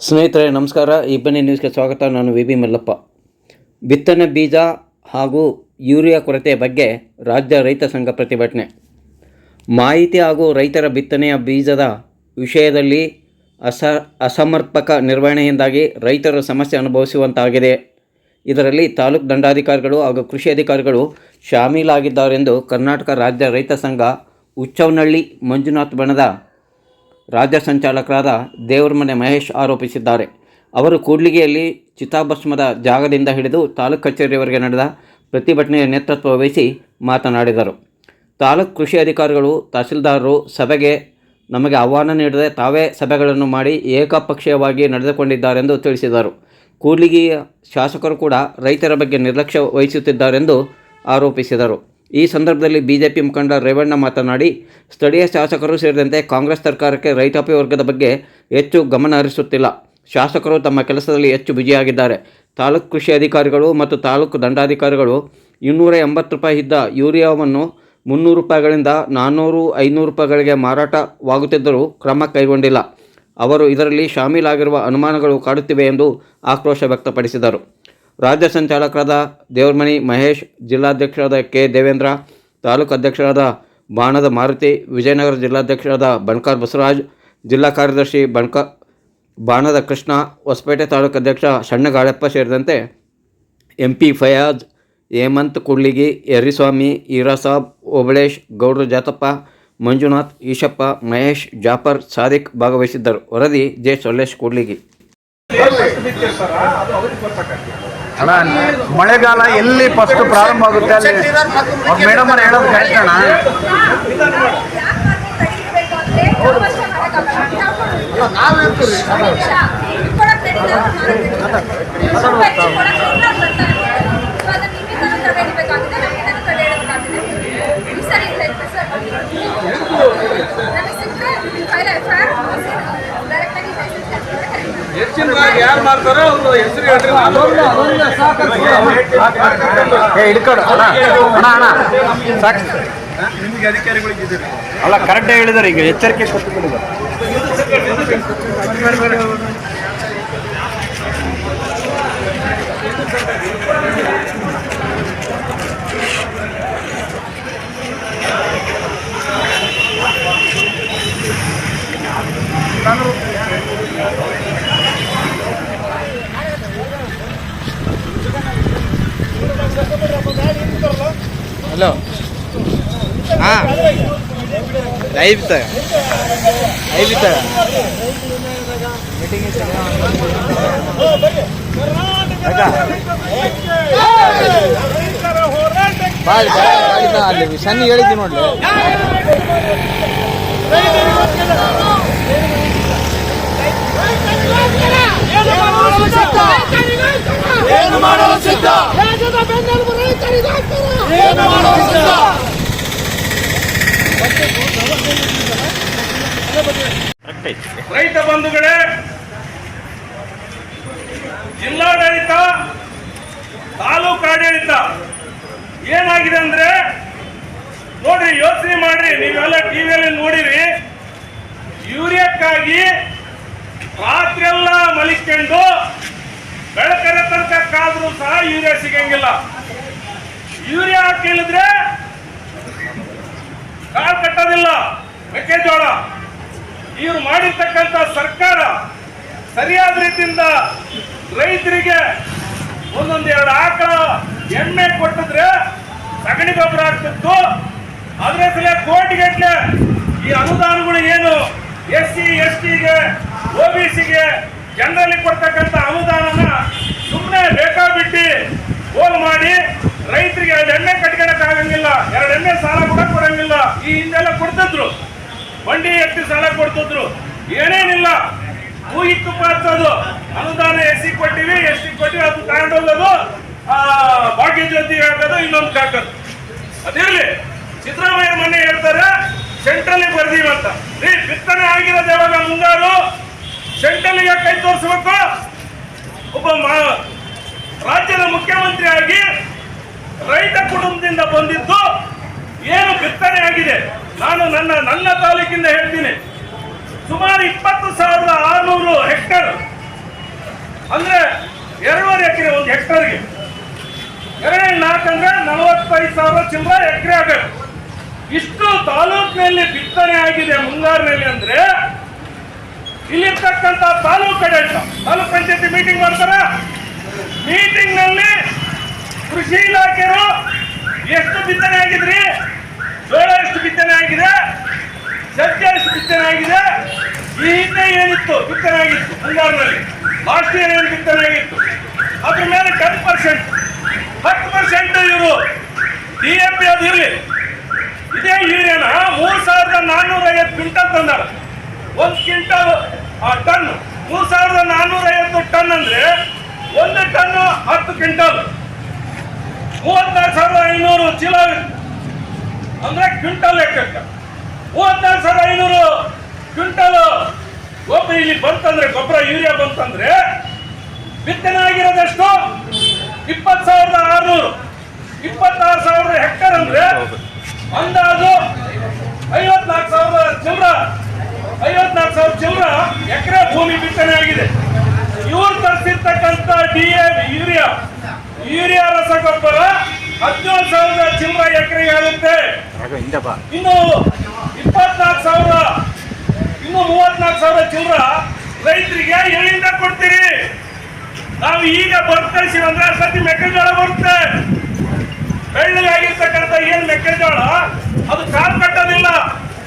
ಸ್ನೇಹಿತರೆ, ನಮಸ್ಕಾರ. ಇಬ್ಬನಿ ನ್ಯೂಸ್ಗೆ ಸ್ವಾಗತ. ನಾನು ವಿ ಬಿ ಮಲ್ಲಪ್ಪ. ಬಿತ್ತನೆ ಬೀಜ ಹಾಗೂ ಯೂರಿಯಾ ಕೊರತೆ ಬಗ್ಗೆ ರಾಜ್ಯ ರೈತ ಸಂಘ ಪ್ರತಿಭಟನೆ. ಮಾಹಿತಿ ಹಾಗೂ ರೈತರ ಬಿತ್ತನೆಯ ಬೀಜದ ವಿಷಯದಲ್ಲಿ ಅಸ, ಅಸಮರ್ಪಕ ನಿರ್ವಹಣೆಯಿಂದಾಗಿ ರೈತರು ಸಮಸ್ಯೆ ಅನುಭವಿಸುವಂತಾಗಿದೆ. ಇದರಲ್ಲಿ ತಾಲೂಕು ದಂಡಾಧಿಕಾರಿಗಳು ಹಾಗೂ ಕೃಷಿ ಅಧಿಕಾರಿಗಳು ಶಾಮೀಲಾಗಿದ್ದಾರೆಂದು ಕರ್ನಾಟಕ ರಾಜ್ಯ ರೈತ ಸಂಘ ಹುಚ್ಚವನಹಳ್ಳಿ ಮಂಜುನಾಥ್ ಬಣದ ರಾಜ್ಯ ಸಂಚಾಲಕರಾದ ದೇವರಮನೆ ಮಹೇಶ್ ಆರೋಪಿಸಿದ್ದಾರೆ. ಅವರು ಕೂಡ್ಲಿಗೆಯಲ್ಲಿ ಚಿತಾಭಸ್ಮದ ಜಾಗದಿಂದ ಹಿಡಿದು ತಾಲೂಕು ಕಚೇರಿಯವರೆಗೆ ನಡೆದ ಪ್ರತಿಭಟನೆಯ ನೇತೃತ್ವ ವಹಿಸಿ ಮಾತನಾಡಿದರು. ತಾಲೂಕು ಕೃಷಿ ಅಧಿಕಾರಿಗಳು, ತಹಸೀಲ್ದಾರರು, ಸಭೆಗೆ ನಮಗೆ ಆಹ್ವಾನ ನೀಡದೆ ತಾವೇ ಸಭೆಗಳನ್ನು ಮಾಡಿ ಏಕಪಕ್ಷೀಯವಾಗಿ ನಡೆದುಕೊಂಡಿದ್ದಾರೆಂದು ತಿಳಿಸಿದರು. ಕೂಡ್ಲಿಗಿಯ ಶಾಸಕರು ಕೂಡ ರೈತರ ಬಗ್ಗೆ ನಿರ್ಲಕ್ಷ್ಯ ವಹಿಸುತ್ತಿದ್ದಾರೆಂದು ಆರೋಪಿಸಿದರು. ಈ ಸಂದರ್ಭದಲ್ಲಿ ಬಿಜೆಪಿ ಮುಖಂಡ ರೇವಣ್ಣ ಮಾತನಾಡಿ, ಸ್ಥಳೀಯ ಶಾಸಕರು ಸೇರಿದಂತೆ ಕಾಂಗ್ರೆಸ್ ಸರ್ಕಾರಕ್ಕೆ ರೈತಾಪಿ ವರ್ಗದ ಬಗ್ಗೆ ಹೆಚ್ಚು ಗಮನ ಹರಿಸುತ್ತಿಲ್ಲ. ಶಾಸಕರು ತಮ್ಮ ಕೆಲಸದಲ್ಲಿ ಹೆಚ್ಚು ಬಿಜಿಯಾಗಿದ್ದಾರೆ ತಾಲೂಕು ಕೃಷಿ ಅಧಿಕಾರಿಗಳು ಮತ್ತು ತಾಲೂಕು ದಂಡಾಧಿಕಾರಿಗಳು ಇನ್ನೂರ ಎಂಬತ್ತು ರೂಪಾಯಿ ಇದ್ದ ಯೂರಿಯಾವನ್ನು ಮುನ್ನೂರು ರೂಪಾಯಿಗಳಿಂದ ನಾನ್ನೂರು ಐನೂರು ರೂಪಾಯಿಗಳಿಗೆ ಮಾರಾಟವಾಗುತ್ತಿದ್ದರೂ ಕ್ರಮ ಕೈಗೊಂಡಿಲ್ಲ. ಅವರು ಇದರಲ್ಲಿ ಶಾಮೀಲಾಗಿರುವ ಅನುಮಾನಗಳು ಕಾಡುತ್ತಿವೆ ಎಂದು ಆಕ್ರೋಶ ವ್ಯಕ್ತಪಡಿಸಿದರು. ರಾಜ್ಯ ಸಂಚಾಲಕರಾದ ದೇವರಮಣಿ ಮಹೇಶ್, ಜಿಲ್ಲಾಧ್ಯಕ್ಷರಾದ ಕೆ. ದೇವೇಂದ್ರ, ತಾಲೂಕು ಅಧ್ಯಕ್ಷರಾದ ಬಾಣದ ಮಾರುತಿ, ವಿಜಯನಗರ ಜಿಲ್ಲಾಧ್ಯಕ್ಷರಾದ ಬಣ್ಕಾರ್ ಬಸವರಾಜ್, ಜಿಲ್ಲಾ ಕಾರ್ಯದರ್ಶಿ ಬಣ್ಕ, ಬಾಣದ ಕೃಷ್ಣ, ಹೊಸಪೇಟೆ ತಾಲೂಕು ಅಧ್ಯಕ್ಷ ಸಣ್ಣಗಾಳಪ್ಪ ಸೇರಿದಂತೆ ಎಂ ಪಿ ಫಯಾಜ್, ಹೇಮಂತ್ ಕುಳ್ಳಿಗಿ, ಯರಿಸ್ವಾಮಿ, ಈರಾಸಾಬ್, ಓಬಳೇಶ್, ಗೌಡ್ರ ಜಾತಪ್ಪ, ಮಂಜುನಾಥ್, ಈಶಪ್ಪ, ಮಹೇಶ್, ಜಾಫರ್, ಸಾದಿಕ್ ಭಾಗವಹಿಸಿದ್ದರು. ವರದಿ ಜೆ. ಸೊಲ್ಲೇಶ್ ಕೂಡ್ಲಿಗಿ ಅಣ್ಣ ಮಳೆಗಾಲ ಎಲ್ಲಿ ಫಸ್ಟ್ ಪ್ರಾರಂಭ ಆಗುತ್ತೆ ಅಲ್ಲಿ? ಮೇಡಮ್ ಅವ್ರು ಹೇಳೋದು ಕರೆಕ್ಟ್ ಅಣ್ಣ ಯಾರು ಮಾಡ್ತಾರೋ ಅವ್ರು ಹೆಸರು ಹೇಳ್ರಿ. ಏ ಹಿಡ್ಕೊಡು ಅಣ್ಣ. ಅಣ್ಣ ಅಣ್ಣ. ಸಾಕು ನಿಮಗೆ ಅಧಿಕಾರಿಗಳಿಗೆ ಇದ್ದೀರಿ. ಅಲ್ಲ ಕರೆಕ್ಟಾಗಿ ಹೇಳಿದಾರೆ ಈಗ ಎಚ್ಚರಿಕೆ ಕೊಟ್ಟು ಹಲೋ ಹಾಂ ಲೈವ್ ತಗ ಲೈವ್ ತಗ ಬಾಳಿ ಅಲ್ಲಿ. ಸಣ್ಣ ಹೇಳಿದ್ವಿ ನೋಡ್ಲಿ. ಏನು ಮಾಡಲು ಸಿದ್ಧ? ಏನು ಮಾಡಲು ಸಿದ್ಧ? ರೈತ ಬಂಧುಗಳೇ, ಜಿಲ್ಲಾಡಳಿತ, ತಾಲೂಕು ಆಡಳಿತ ಏನಾಗಿದೆ ಅಂದ್ರೆ, ನೋಡ್ರಿ, ಯೋಚನೆ ಮಾಡ್ರಿ, ನೀವೆಲ್ಲ ಟಿವಿಯಲ್ಲಿ ನೋಡಿರಿ, ಯೂರಿಯಕ್ಕಾಗಿ ರಾತ್ರಿಯೆಲ್ಲ ಮಲಿಕೊಂಡು ಬೆಳಕರ ತನಕ ಕಾದ್ರೂ ಸಹ ಯೂರಿಯಾ ಸಿಗಂಗಿಲ್ಲ. ಯೂರಿಯಾ ಹಾಕಿಳಿದ್ರೆ ಕಾಳು ಕಟ್ಟೋದಿಲ್ಲ ಮೆಕ್ಕೆಜೋಳ. ಇವ್ರು ಮಾಡಿರ್ತಕ್ಕಂಥ ಸರ್ಕಾರ ಸರಿಯಾದ ರೀತಿಯಿಂದ ರೈತರಿಗೆ ಒಂದೊಂದು ಎರಡು ಆಕಳ ಎಣ್ಣೆ ಕೊಟ್ಟಿದ್ರೆ ಸಗಣಿ ಗೊಬ್ಬರ ಆಗ್ತಿತ್ತು. ಅದ್ರ ಸಲ ಕೋಟಿಗಟ್ಟಲೆ ಈ ಅನುದಾನಗಳು ಏನು? ಎಸ್ ಸಿ ಎಸ್ ಟಿಗೆ ಒ ಬಿ ಸಿಗೆ ಜನರಲ್ಲಿ ಕೊಡ್ತಕ್ಕಂಥ ಅನುದಾನನ ಸುಮ್ಮನೆ ಬೇಕಾಬಿಟ್ಟು ಹೋಲ್ ಮಾಡಿ ರೈತರಿಗೆ ಎರಡು ಎಣ್ಣೆ ಕಟ್ಕೊಳಕ್ ಆಗಂಗಿಲ್ಲ, ಎರಡು ಎಣ್ಣೆ ಸಾಲ ಕೂಡ ಕೊಡಂಗಿಲ್ಲ. ಈ ಹಿಂದೆಲ್ಲ ಕೊಡ್ತಿದ್ರು. ಬಂಡಿ ಎತ್ತಿ ಸಾಲ ಕೊಡ್ತಿದ್ರು. ಏನೇನಿಲ್ಲ. ಮೂಗಿ ತುಪ್ಪ ಹಚ್ಚೋದು ಅನುದಾನ ಎಸ್ ಕೊಟ್ಟಿವಿ ಎಸ್ ಕೊಟ್ಟಿವಿ, ಅದು ತಗೊಂಡೋಗೋದು ಭಾಗ್ಯ ಜ್ಯೋತಿ ಹಾಕೋದು ಇನ್ನೊಂದು ಹಾಕೋದು ಅದಿರಲಿ, ಸಿದ್ದರಾಮಯ್ಯ ಮೊನ್ನೆ ಹೇಳ್ತಾರೆ ಸೆಂಟ್ರಲ್ ಬರ್ದೀವಂತ ರೀ, ಬಿತ್ತನೆ ಆಗಿರೋದು ಯಾವಾಗ? ಮುಂಗಾರು? ಸೆಂಟ್ರಲ್ಗೆ ಕೈ ತೋರಿಸ್ಬೇಕು? ಒಬ್ಬ ರಾಜ್ಯದ ಮುಖ್ಯಮಂತ್ರಿ ಆಗಿ ರೈತ ಕುಟುಂಬದಿಂದ ಬಂದಿದ್ದು ಏನು ಬಿತ್ತನೆ ಆಗಿದೆ? ನಾನು ನನ್ನ ನನ್ನ ತಾಲೂಕಿಂದ ಹೇಳ್ತೀನಿ. ಸುಮಾರು ಇಪ್ಪತ್ತು ಸಾವಿರದ ಆರುನೂರು ಹೆಕ್ಟೇರ್. ಅಂದ್ರೆ ಎರಡೂವರೆ ಎಕರೆ, ಒಂದು ಹೆಕ್ಟರ್ಗೆ. ಎರಡನೇ ನಾಲ್ಕು ಅಂದ್ರೆ ನಲವತ್ತೈದು ಸಾವಿರ ಚಿಲ್ಲರ ಎಕರೆ ಆಗಬೇಕು. ಇಷ್ಟು ತಾಲೂಕಿನಲ್ಲಿ ಬಿತ್ತನೆ ಆಗಿದೆ ಮುಂಗಾರಿನಲ್ಲಿ ಅಂದ್ರೆ, ಇಲ್ಲಿರ್ತಕ್ಕಂಥ ತಾಲೂಕು ಆಡಳಿತ ತಾಲೂಕ್ ಪಂಚಾಯತಿ ಮೀಟಿಂಗ್ ಮಾಡ್ತಾರ? ಮೀಟಿಂಗ್ನಲ್ಲಿ ಕೃಷಿ ಇಲಾಖೆಯರು ಎಷ್ಟು ಬಿತ್ತನೆ ಆಗಿದ್ರಿ? ಜೋಳ ಎಷ್ಟು ಬಿತ್ತನೆ ಆಗಿದೆ ಸಜ್ಜೆ ಎಷ್ಟು ಬಿತ್ತನೆ ಆಗಿದೆ ಈ ಹಿಂದೆ ಏನಿತ್ತು? ಬಿತ್ತನೆ ಆಗಿತ್ತು ಮುಂಗಾರಿನಲ್ಲಿ ಲಾಸ್ಟ್ ಇಯರ್ ಏನು ಬಿತ್ತನೆ ಆಗಿತ್ತು ಅದ್ರ ಮೇಲೆ ಟೆನ್ ಪರ್ಸೆಂಟ್ ಹತ್ತು ಪರ್ಸೆಂಟ್ ಇವರು. ಡಿ ಎಂ ಪಿ ಅದು ಇರಲಿ. ಇದೇ ಯೂರಿಯಾನ ಮೂರು ಸಾವಿರದ ನಾನ್ನೂರ ಐವತ್ತು ಕ್ವಿಂಟಲ್ ತಂದಾರ. ಒಂದು ಕ್ವಿಂಟಲ್ ಟನ್ ಮೂರು ಸಾವಿರದ ನಾನ್ನೂರ ಐವತ್ತು ಟನ್ ಅಂದ್ರೆ ಒಂದು ಟನ್ ಹತ್ತು ಕ್ವಿಂಟಲ್. ಮೂವತ್ತಾರು ಸಾವಿರದ ಐನೂರು ಚೀಲ ಅಂದ್ರೆ ಕ್ವಿಂಟಲ್ ಲೆಕ್ಕಕ್ಕೆ. ಮೂವತ್ತಾರು ಸಾವಿರದ ಐನೂರು ಕ್ವಿಂಟಲ್. ಗೊಬ್ಬರ ಇಲ್ಲಿ ಬಂತಂದ್ರೆ, ಗೊಬ್ಬರ ಯೂರಿಯಾ ಬಂತಂದ್ರೆ ಬಿತ್ತನೆ ಆಗಿರೋದೆಷ್ಟು? ಇಪ್ಪತ್ತು ಸಾವಿರದ ಆರ್ನೂರು. ಇಪ್ಪತ್ತಾರು ಸಾವಿರದ ಹೆಕ್ಟರ್ ಅಂದ್ರೆ ಅಂದಾಜು ಐವತ್ನಾಲ್ಕು ಸಾವಿರದ ಚಿಲ್ಲರ ಐವತ್ನಾಲ್ಕು ಸಾವಿರ ಚಿಲ್ಲರ ಎಕರೆ ಭೂಮಿ ಬಿತ್ತನೆ ಆಗಿದೆ. ಇವ್ರು ತರಿಸಿರ್ತಕ್ಕಂಥ ಡಿ ಎ ಯೂರಿಯಾ. ಯೂರಿಯಾ ರಸಗೊಬ್ಬರ ಹದಿನೇಳು ಸಾವಿರದ ಚಿಲ್ಲರ ಎಕರೆಗೆ ಆಗುತ್ತೆ. ಇನ್ನು ಇಪ್ಪತ್ನಾಲ್ಕು ಸಾವಿರ, ಇನ್ನು ಮೂವತ್ನಾಲ್ಕು ಸಾವಿರ ಚಿಲ್ಲರ ರೈತರಿಗೆ ಎಲ್ಲಿಂದ ಕೊಡ್ತೀರಿ? ನಾವು ಈಗ ಬರ್ಕಳಿಸಿ ಅಂದ್ರೆ ಸತಿ ಮೆಕ್ಕೆಜೋಳ ಬರುತ್ತೆ. ಬೆಳ್ಳಗಾಗಿರ್ತಕ್ಕಂಥ ಏನು ಮೆಕ್ಕೆಜೋಳ, ಅದು ಕಾಲ್ ಕಟ್ಟೋದಿಲ್ಲ.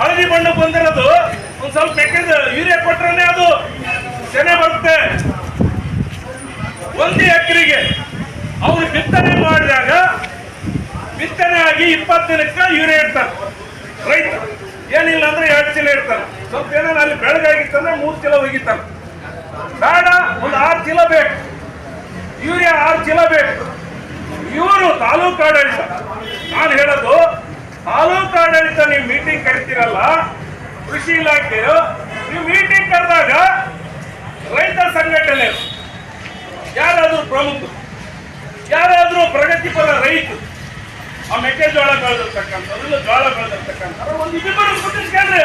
ಹಳದಿ ಬಣ್ಣ ಬಂದಿರೋದು. ಒಂದ್ ಸ್ವಲ್ಪ ಮೆಕ್ಕೆಜೋಳ ಯೂರಿಯಾ ಕೊಟ್ರೆ ಅದು ಸೆನೆ ಬರುತ್ತೆ. ಒಂದು ಎಕರೆಗೆ ಅವ್ರು ಬಿತ್ತನೆ ಬಿತ್ತನೆ ಆಗಿ ಇಪ್ಪತ್ತು ದಿನಕ್ಕೆ ಯೂರಿಯಾ ಇರ್ತಾರೆ ರೈತ ಏನಿಲ್ಲ ಅಂದ್ರೆ ಎರಡು ಚೀಲ ಇರ್ತಾರೆ ಸ್ವಲ್ಪ ಏನಾದ್ರು ಅಲ್ಲಿ ಬೆಳಗಾಗಿತ್ತಂದ್ರೆ ಮೂರು ಚೀಲ ಒಗಿತಾರೆ. ಬೇಡ, ಒಂದು ಆರು ಚೀಲ ಬೇಕು. ಯೂರಿಯಾ ಆರು ಚೀಲ ಬೇಕು. ಇವರು ತಾಲೂಕು ಆಡಳಿತ. ನಾನು ಹೇಳೋದು, ತಾಲೂಕು ಆಡಳಿತ ನೀವು ಮೀಟಿಂಗ್ ಕರಿತೀರಲ್ಲ, ಕೃಷಿ ಇಲಾಖೆಯು, ನೀವು ಮೀಟಿಂಗ್ ಕರೆದಾಗ ರೈತ ಸಂಘಟನೆ ಯಾರಾದರೂ ಪ್ರಮುಖ ಯಾರಾದರೂ ಪ್ರಗತಿಪರ ರೈತರು ಆ ಮೆಕ್ಕೆಜೋಳ ಬೆಳೆದಿರ್ತಕ್ಕಂಥವ್ರು ಇಲ್ಲ ಜೋಳ ಬೆಳೆದಿರ್ತಕ್ಕಂಥವ್ರು ಒಂದು ಇಬ್ಬರು ಕುಂದಿಸ್ಕೊಂಡ್ರೆ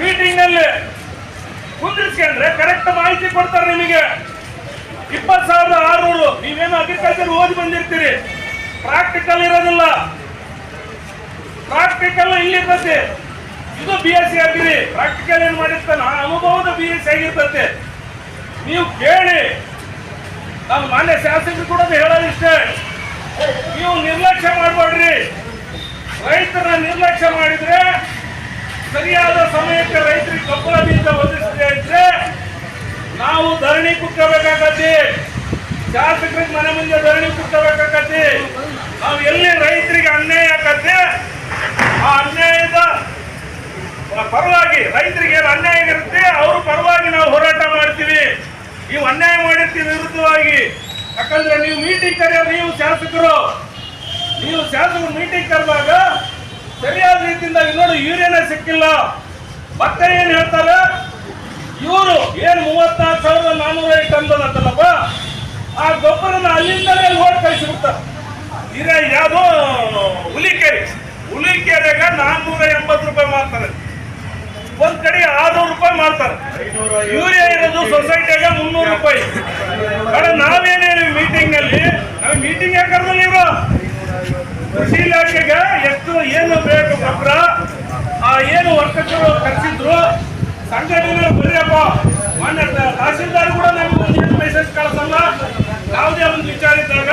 ಮೀಟಿಂಗ್ನಲ್ಲಿ ಕುಂದಿಸ್ಕೊಂಡ್ರೆ ಕರೆಕ್ಟ್ ಮಾಹಿತಿ ಕೊಡ್ತಾರೆ ನಿಮಗೆ. ಇಪ್ಪತ್ತು ಸಾವಿರದ ಆರುನೂರು, ನೀವೇನು ಅಗ್ರಿಕಲ್ಚರ್ ಓದಿ ಬಂದಿರ್ತೀರಿ? ಪ್ರಾಕ್ಟಿಕಲ್ ಇರೋದಿಲ್ಲ. ಪ್ರಾಕ್ಟಿಕಲ್ ಇಲ್ಲಿರ್ತದೆ ಇದು ಬಿ ಎಸ್ ಸಿ ಆಗಿರಿ. ಪ್ರಾಕ್ಟಿಕಲ್ ಏನ್ ಮಾಡಿರ್ತಾನ ಅನುಭವದ ಬಿ ಎಸ್ ಸಿ ಆಗಿರ್ತದೆ ನೀವು ಕೇಳಿ. ನಮ್ಮ ಮಾನ್ಯ ಶಾಸಕರು ಕೂಡ ಹೇಳೋದಿಷ್ಟೇ. ನೀವು ನಿರ್ಲಕ್ಷ್ಯ ಮಾಡಬೇಡ್ರಿ. ರೈತರ ನಿರ್ಲಕ್ಷ್ಯ ಮಾಡಿದ್ರೆ, ಸರಿಯಾದ ಸಮಯಕ್ಕೆ ರೈತರಿಗೆ ಕಬ್ಬಳ ಬೀಜ ಒದಗಿಸದೇ ಇದ್ರೆ, ನಾವು ಧರಣಿ ಕುಟ್ಕೋಬೇಕಾಗತ್ತೆ. ಶಾಸಕರಿಗೆ ಮನೆ ಮುಂದೆ ಧರಣಿ ಕುಟ್ಕೋಬೇಕಾಗತ್ತೆ. ನಾವು ಎಲ್ಲಿ ರೈತರಿಗೆ ಅನ್ಯಾಯ ಆಗತ್ತೆ, ಆ ಅನ್ಯಾಯದ ಪರವಾಗಿ ರೈತರಿಗೆ ಏನು ಅನ್ಯಾಯ ಇರುತ್ತೆ, ಅವ್ರ ಪರವಾಗಿ ನಾವು ಹೋರಾಟ ಮಾಡ್ತೀವಿ. ನೀವು ಅನ್ಯಾಯ ಮಾಡಿರ್ತೀವಿ ವಿರುದ್ಧವಾಗಿ. ಯಾಕಂದ್ರೆ ನೀವು ಮೀಟಿಂಗ್ ಕರೆಯೋ ನೀವು ಶಾಸಕರು. ನೀವು ಶಾಸಕರು ಮೀಟಿಂಗ್ ಕರೆದಾಗ ಸರಿಯಾದ ರೀತಿಯಿಂದ ಇನ್ನೊಂದು ನೋಡಿ ಯೂರಿಯಾನೇ ಸಿಕ್ಕಿಲ್ಲ. ಮತ್ತೆ ಏನ್ ಹೇಳ್ತಾರೆ? ಇವರು ಏನ್ ಮೂವತ್ತಾರು ಸಾವಿರದ ನಾನ್ನೂರ ಐದು ಟನ್ ಬಂದತ್ತಲ್ಲಪ್ಪ ಆ ಗೊಬ್ಬರನ ಅಲ್ಲಿಂದಲೇ ಓಟ್ ಕಳಿಸಿಬಿಡ್ತಾರೆ ಈಗ ಯಾವುದೋ ಹುಲಿಕೆರೆ. ಹುಲಿಕೆರೆಗ ನಾನ್ನೂರ ಎಂಬತ್ತು ರೂಪಾಯಿ ಮಾಡ್ತಾರೆ ಒಂದ್ ಕಡೆ ಆರ್ನೂರು ರೂಪಾಯಿ ಮಾಡ್ತಾರೆ ಯೂರಿಯಾ ಇರೋದು ಸೊಸೈಟಿಯಾಗ ಮುನ್ನೂರು ರೂಪಾಯಿ ಬೇಡ ನಾವೇನ್ ಹೇಳಿ ಮೀಟಿಂಗ್ನಲ್ಲಿ ನಾವು ಮೀಟಿಂಗ್ ಯಾಕಂದ್ರೆ ನೀವು ಕೃಷಿ ಇಲಾಖೆಗೆ ಎಷ್ಟು ಏನು ಬೇಕು ಗೊಬ್ಬರ ಆ ಏನು ವರ್ತಕರು ಕರೆಸಿದ್ರು ಸಂಘಟನೆ ಬರೀಪ್ಪ ಮಾನ್ಯ ತಹಸೀಲ್ದಾರ್ ಕೂಡ ನಮ್ಗೆ ಒಂದು ಏನು ಮೆಸೇಜ್ ಕಳ್ಸಲ್ಲ. ಯಾವುದೇ ಒಂದು ವಿಚಾರ ಇದ್ದಾಗ,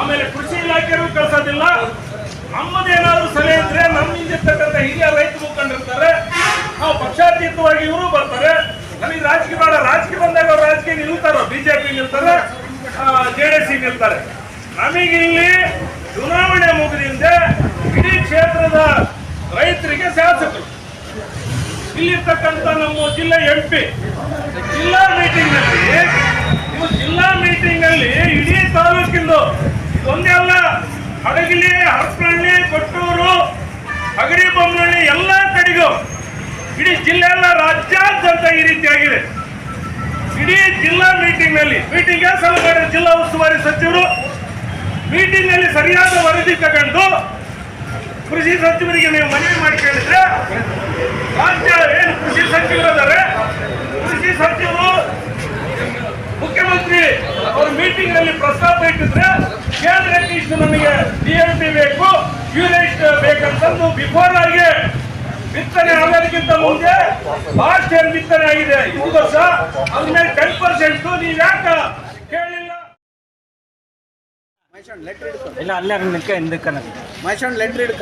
ಆಮೇಲೆ ಕೃಷಿ ಇಲಾಖೆಯೂ ಕಳ್ಸೋದಿಲ್ಲ. ನಮ್ಮದೇನಾದ್ರೂ ಸಲಹೆ ಇದ್ರೆ ನಮ್ಮಿಂದ ಇರ್ತಕ್ಕಂಥ ಹಿರಿಯ ರೈತ ಮುಖಂಡಿರ್ತಾರೆ. ನಾವು ಪಕ್ಷಾತೀತವಾಗಿ ಇವರು ಬರ್ತಾರೆ. ನಮಗೆ ರಾಜಕೀಯ ಬೇಡ. ರಾಜಕೀಯ ಬಂದಾಗ ಅವ್ರು ರಾಜಕೀಯ ನಿಲ್ತಾರೋ. ಬಿಜೆಪಿ ನಿಲ್ತಾರೆ ಜೆ ಡಿ ಸಿ ನಿಲ್ತಾರೆ. ನಮಗಿಲ್ಲಿ ಚುನಾವಣೆ ಮುಗಿದಿಂದ ಇಡೀ ಕ್ಷೇತ್ರದ ರೈತರಿಗೆ ಶಾಸಕರು ಇಲ್ಲಿರ್ತಕ್ಕಂಥ ನಮ್ಮ ಜಿಲ್ಲಾ ಎಂ ಪಿ ಜಿಲ್ಲಾ ಮೀಟಿಂಗ್ನಲ್ಲಿ ಜಿಲ್ಲಾ ಮೀಟಿಂಗ್ನಲ್ಲಿ ಇಡೀ ತಾಲೂಕಿಂದು ಒಂದೇ ಅಲ್ಲ, ಹಡಗಲಿ ಹರಪಳ್ಳಿ ಕೊಟ್ಟೂರು, ಹಗರಿ ಬೊಮ್ಮನಹಳ್ಳಿ ಎಲ್ಲ ಕಡೆಗೂ ಇಡೀ ಜಿಲ್ಲೆ ಎಲ್ಲ ರಾಜ್ಯಾದ್ಯಂತ ಈ ರೀತಿಯಾಗಿದೆ. ಇಡೀ ಜಿಲ್ಲಾ ಮೀಟಿಂಗ್ನಲ್ಲಿ ಮೀಟಿಂಗ್ ಸಲಹೆ ಜಿಲ್ಲಾ ಉಸ್ತುವಾರಿ ಸಚಿವರು ಮೀಟಿಂಗ್ನಲ್ಲಿ ಸರಿಯಾದ ವರದಿ ತಗೊಂಡು ಕೃಷಿ ಸಚಿವರಿಗೆ ನೀವು ಮನವಿ ಮಾಡಿ ಕೇಳಿದ್ರೆ, ರಾಜ್ಯ ಏನು ಕೃಷಿ ಸಚಿವರು ಅದಾರೆ ಕೃಷಿ ಸಚಿವರು ಮುಖ್ಯಮಂತ್ರಿ ಅವ್ರ ಮೀಟಿಂಗ್ನಲ್ಲಿ ಪ್ರಸ್ತಾಪ ಇಟ್ಟಿದ್ರೆ ಕೇಂದ್ರಕ್ಕೆ ಇಷ್ಟು ನಮಗೆ ಡಿ ಎಂ ಪಿ ಬೇಕು ಯೂನಿಟ್ ಬೇಕಂತಂದು ಬಿಫೋರ್ ಆಗಿ ಬಿತ್ತನೆ ಆಗೋದಕ್ಕಿಂತ ಮುಂದೆ ಲಾಸ್ಟ್ ಏನ್ ಬಿತ್ತನೆ ಆಗಿದೆ. ಇದು ವರ್ಷ ಅದ್ಮೇಲೆ ಟೆನ್ ಪರ್ಸೆಂಟ್ ನೀವು ಯಾಕೆ ಕೇಳಿಲ್ಲ? ಲೆಟ್ರ್ ಹಿಡ್ಕ